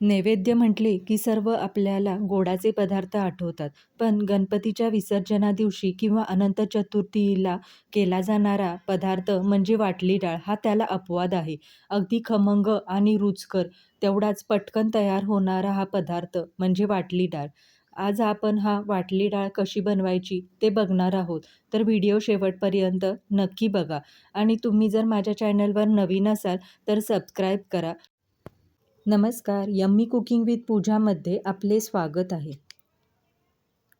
नैवेद्य म्हटले की सर्व आपल्याला गोडाचे पदार्थ आठवतात. पण गणपतीच्या विसर्जना दिवशी किंवा अनंत चतुर्थीला केला जाणारा पदार्थ म्हणजे वाटली डाळ हा त्याला अपवाद आहे. अगदी खमंग आणि रुचकर तेवढाच पटकन तयार होणारा हा पदार्थ म्हणजे वाटली डाळ. आज आपण हा वाटली डाळ कशी बनवायची ते बघणार आहोत. तर व्हिडिओ शेवटपर्यंत नक्की बघा. आणि तुम्ही जर माझ्या चॅनलवर नवीन असाल तर सबस्क्राईब करा. नमस्कार यम्मी कुकिंग विथ पूजामध्ये आपले स्वागत आहे.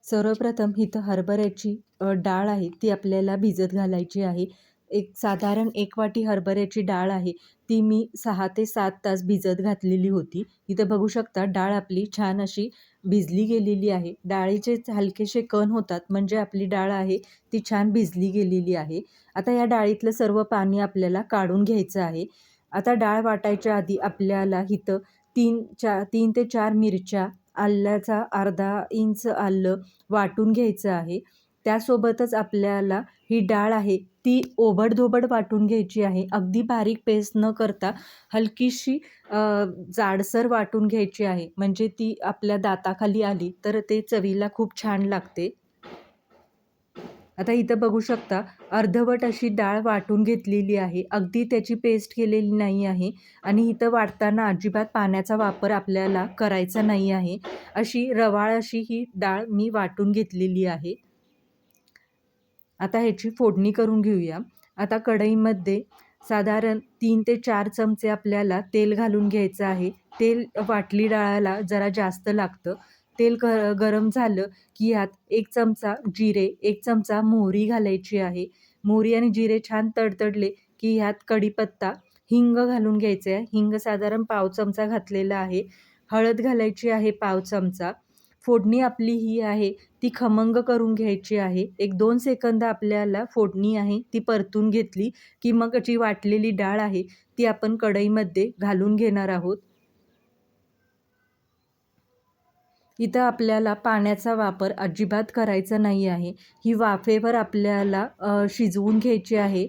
सर्वप्रथम इथं हरभऱ्याची डाळ आहे ती आपल्याला भिजत घालायची आहे. एक साधारण एक वाटी हरभऱ्याची डाळ आहे ती मी सहा ते सात तास भिजत घातलेली होती. इथं बघू शकता डाळ आपली छान अशी भिजली गेलेली आहे. डाळीचे हलकेसे कण होतात म्हणजे आपली डाळ आहे ती छान भिजली गेलेली आहे. आता या डाळीतलं सर्व पाणी आपल्याला काढून घ्यायचं आहे. आता डाळ वाटायच्या आधी आपल्याला इथं तीन चा तीन ते चार मिरच्या आल्याचा अर्धा इंच आलं वाटून घ्यायचं आहे. त्यासोबतच आपल्याला ही डाळ आहे ती ओबडधोबड वाटून घ्यायची आहे. अगदी बारीक पेस्ट न करता हलकीशी जाडसर वाटून घ्यायची आहे. म्हणजे ती आपल्या दाताखाली आली तर ते चवीला खूप छान लागते. आता इथं बघू शकता अर्धवट अशी डाळ वाटून घेतलेली आहे. अगदी त्याची पेस्ट केलेली नाही आहे आणि इथं वाटताना अजिबात पाण्याचा वापर आपल्याला करायचा नाही आहे. अशी रवाळ अशी ही डाळ मी वाटून घेतलेली आहे. आता ह्याची फोडणी करून घेऊया. आता कढईमध्ये साधारण तीन ते चार चमचे आपल्याला तेल घालून घ्यायचं आहे. तेल वाटली डाळाला जरा जास्त लागतं. तेल ग गरम झालं की यात एक चमचा जिरे एक चमचा मोहरी घालायची आहे. मोहरी आणि जिरे छान तडतडले की ह्यात कढीपत्ता हिंग घालून घ्यायचे आहे. हिंग साधारण पाव चमचा घातलेला आहे. हळद घालायची आहे पाव चमचा. फोडणी आपली ही आहे ती खमंग करून घ्यायची आहे. एक दोन सेकंद आपल्याला फोडणी आहे ती परतून घेतली की मग जी वाटलेली डाळ आहे ती आपण कढईमध्ये घालून घेणार आहोत. इथं आपल्याला पाण्याचा वापर अजिबात करायचा नाही आहे. ही वाफेवर आपल्याला शिजवून घ्यायची आहे.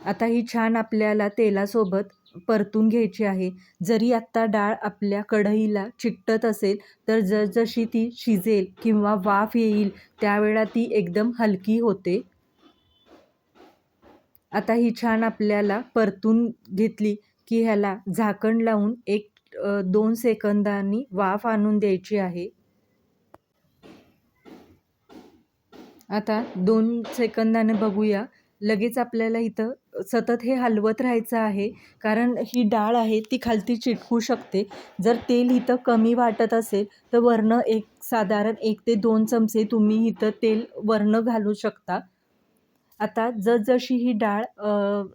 आता ही छान आपल्याला तेलासोबत परतून घ्यायची आहे. जरी आत्ता डाळ आपल्या कढईला चिकटत असेल तर जसजशी ती शिजेल किंवा वाफ येईल त्यावेळा ती एकदम हलकी होते. आता ही छान आपल्याला परतून घेतली की ह्याला झाकण लावून एक दोन सेकंदांनी वाफ आणून द्यायची आहे. आता दोन सेकंदाने बघूया. लगेच आपल्याला इथं सतत हे हलवत राहायचं आहे. कारण ही डाळ आहे ती खालती चिटकू शकते. जर तेल इथं कमी वाटत असेल तर वरनं एक साधारण एक ते दोन चमचे तुम्ही इथं तेल वरनं घालू शकता. आता जसजशी ही डाळ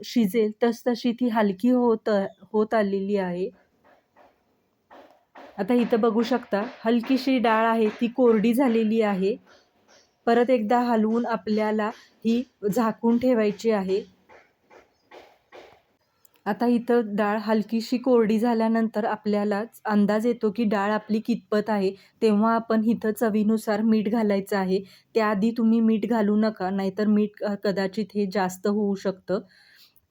शिजेल तसतशी ती हलकी होत होत आलेली आहे. आता इथं बघू शकता हलकीशी डाळ आहे ती कोरडी झालेली आहे. परत एकदा हलवून आपल्याला ही झाकून ठेवायची आहे. आता इथं डाळ हलकीशी कोरडी झाल्यानंतर आपल्याला अंदाज येतो की डाळ आपली कितपत आहे. तेव्हा आपण इथं चवीनुसार मीठ घालायचं आहे. त्याआधी तुम्ही मीठ घालू नका नाहीतर मीठ कदाचित हे जास्त होऊ शकतं.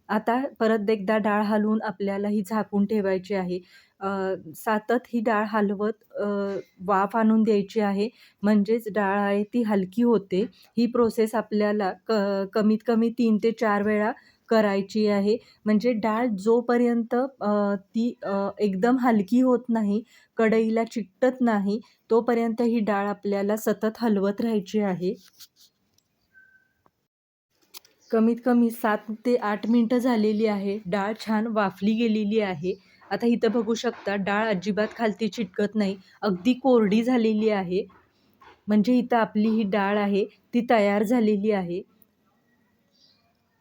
आता परत एकदा डाळ हलवून आपल्याला ही झाकून ठेवायची आहे. सातत ही डाळ हलवत वाफ आणून द्यायची आहे. म्हणजेच डाळ आहे ती हलकी होते. ही प्रोसेस आपल्याला क कमीत कमी तीन ते चार वेळा करायची आहे. म्हणजे डाळ जोपर्यंत ती एकदम हलकी होत नाही कढईला चिकटत नाही तोपर्यंत ही डाळ आपल्याला सतत हलवत राहायची आहे. कमीत कमी सात ते आठ मिनटं झालेली आहे. डाळ छान वाफली गेलेली आहे. आता इथं बघू शकता डाळ अजिबात खालती चिटकत नाही. अगदी कोरडी झालेली आहे. म्हणजे इथं आपली ही डाळ आहे ती तयार झालेली आहे.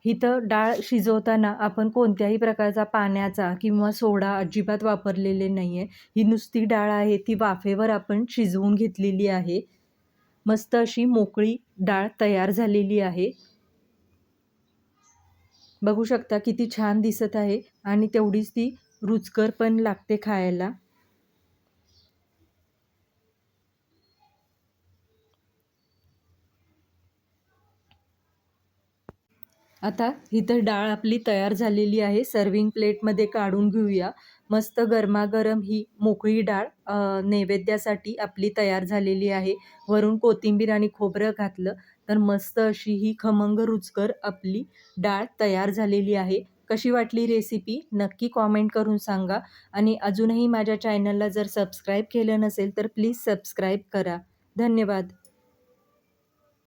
इथं डाळ शिजवताना आपण कोणत्याही प्रकारचा पाण्याचा किंवा सोडा अजिबात वापरलेले नाही आहे ही नुसती डाळ आहे ती वाफेवर आपण शिजवून घेतलेली आहे. मस्त अशी मोकळी डाळ तयार झालेली आहे. बघू शकता किती छान दिसत आहे आणि तेवढीच ती रुचकर पण लागते खायला. आता इथं डाळ आपली तयार झालेली आहे. सर्विंग प्लेटमध्ये काढून घेऊया. मस्त गरमागरम ही मोकळी डाळ नैवेद्यासाठी आपली तयार झालेली आहे. वरून कोथिंबीर आणि खोबरं घातलं तर मस्त अशी ही खमंग रुचकर आपली डाळ तयार झालेली आहे. कशी वाटली रेसिपी नक्की कॉमेंट करून सांगा. आणि अजूनही माझ्या चॅनलला जर सबस्क्राईब केलं नसेल तर प्लीज सबस्क्राईब करा. धन्यवाद.